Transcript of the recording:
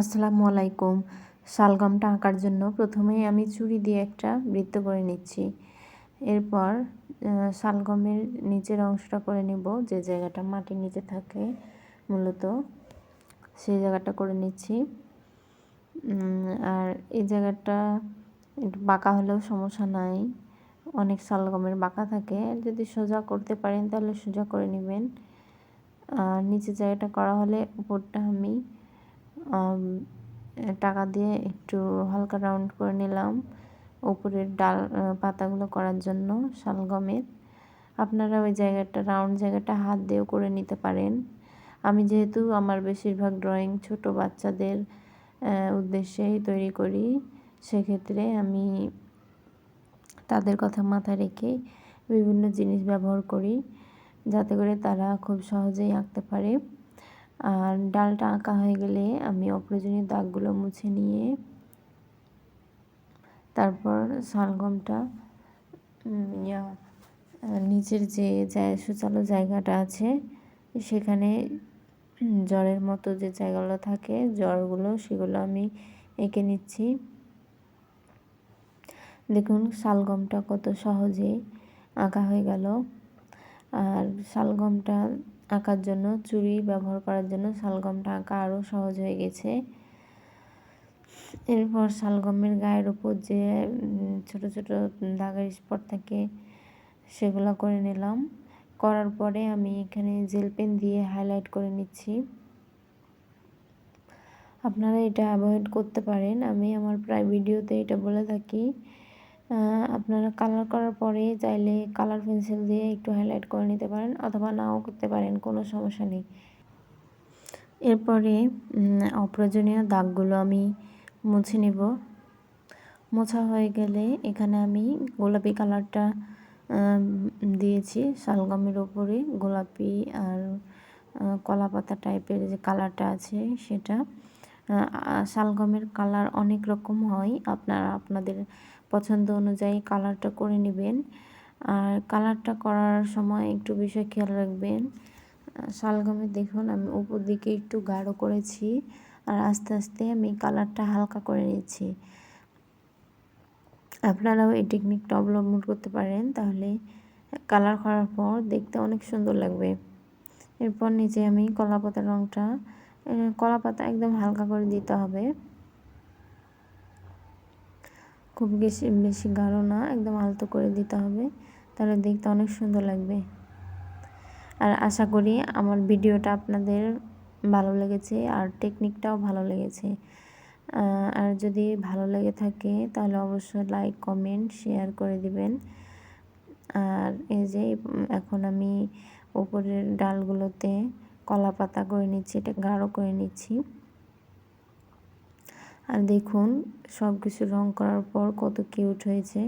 আসসালামু আলাইকুম। শালগমটা আঁকার জন্য প্রথমেই আমি চুড়ি দিয়ে একটা বৃত্ত করে নিচ্ছি। এরপর শালগমের নিচের অংশটা করে নেব। যে জায়গাটা মাটির নিচে থাকে মূলত, সেই জায়গাটা করে নিচ্ছি। আর এই জায়গাটা একটু বাঁকা হলেও সমস্যা নাই। অনেক শালগমের বাঁকা থাকে। যদি সোজা করতে পারেন তাহলে সোজা করে নেবেন। আর নিচের জায়গাটা করা হলে উপরটা আমি টাকা দিয়ে একটু হালকা রাউন্ড করে নিলাম। উপরের ডাল পাতাগুলো করার জন্য, শালগমের। আপনারা ওই জায়গাটা রাউন্ড জায়গাটা হাত দিয়েও করে নিতে পারেন। আমি যেহেতু আমার বেশিরভাগ ড্রয়িং ছোট বাচ্চাদের উদ্দেশ্যেই তৈরি করি, সেক্ষেত্রে আমি তাদের কথা মাথায় রেখে বিভিন্ন জিনিস ব্যবহার করি, যাতে করে তারা খুব সহজেই আঁকতে পারে। আর ডালটা আঁকা হয়ে গেলে আমি অপ্রয়োজনীয় দাগগুলো মুছে নিয়ে তারপর শালগমটা নিচের যে সুচালো জায়গাটা আছে, সেখানে জ্বরের মতো যে জায়গাগুলো থাকে জ্বরগুলো সেগুলো আমি এঁকে নিচ্ছি। দেখুন শালগমটা কত সহজে আঁকা হয়ে গেল। আর শালগমটা আঁকার জন্য, চুরি ব্যবহার করার জন্য শালগমটা আঁকা আরও সহজ হয়ে গেছে। এরপর শালগমের গায়ের উপর যে ছোট ছোট দাগের স্পট থাকে, সেগুলো করে নিলাম। করার পরে আমি এখানে জেল পেন দিয়ে হাইলাইট করে নিচ্ছি। আপনারা এটা অ্যাভয়েড করতে পারেন। আমি আমার প্রায় ভিডিওতে এটা বলে থাকি। আপনারা কালার করার পরে চাইলে কালার পেন্সিল দিয়ে একটু হাইলাইট করে নিতে পারেন অথবা নাও করতে পারেন, কোনো সমস্যা নেই। এরপরে অপ্রয়োজনীয় দাগগুলো আমি মুছে নেব। মোছা হয়ে গেলে এখানে আমি গোলাপি কালারটা দিয়েছি শালগমের ওপরে। গোলাপি আর কলা পাতা টাইপের যে কালারটা আছে সেটা শালগমের কালার অনেক রকম হয়। আপনারা আপনাদের পছন্দ অনুযায়ী কালারটা করে নেবেন। আর কালারটা করার সময় একটু বিষয় খেয়াল রাখবেন। শালগমের দেখুন, আমি উপর দিকে একটু গাঢ় করেছি আর আস্তে আস্তে আমি কালারটা হালকা করে নিচ্ছি আপনারাও এই টেকনিকটা অবলম্বন করতে পারেন, তাহলে কালার করার পর দেখতে অনেক সুন্দর লাগবে। এরপর নিচে আমি কলা পাতার রঙটা কলা পাতা একদম হালকা করে দিতে হবে। খুব বেশি বেশি গাঢ় না, একদম আলতো করে দিতে হবে। তাহলে দেখতে অনেক সুন্দর লাগবে। আর আশা করি আমার ভিডিওটা আপনাদের ভালো লেগেছে, আর টেকনিকটাও ভালো লেগেছে। আর যদি ভালো লেগে থাকে, তাহলে অবশ্যই লাইক কমেন্ট শেয়ার করে দিবেন। আর এই যে এখন আমি উপরের ডালগুলোতে কলা পাতা করে নিচ্ছি, এটা গাঢ় করে নিচ্ছি। আর দেখুন সব কিছু রং করার পর কত কিউট হয়েছে।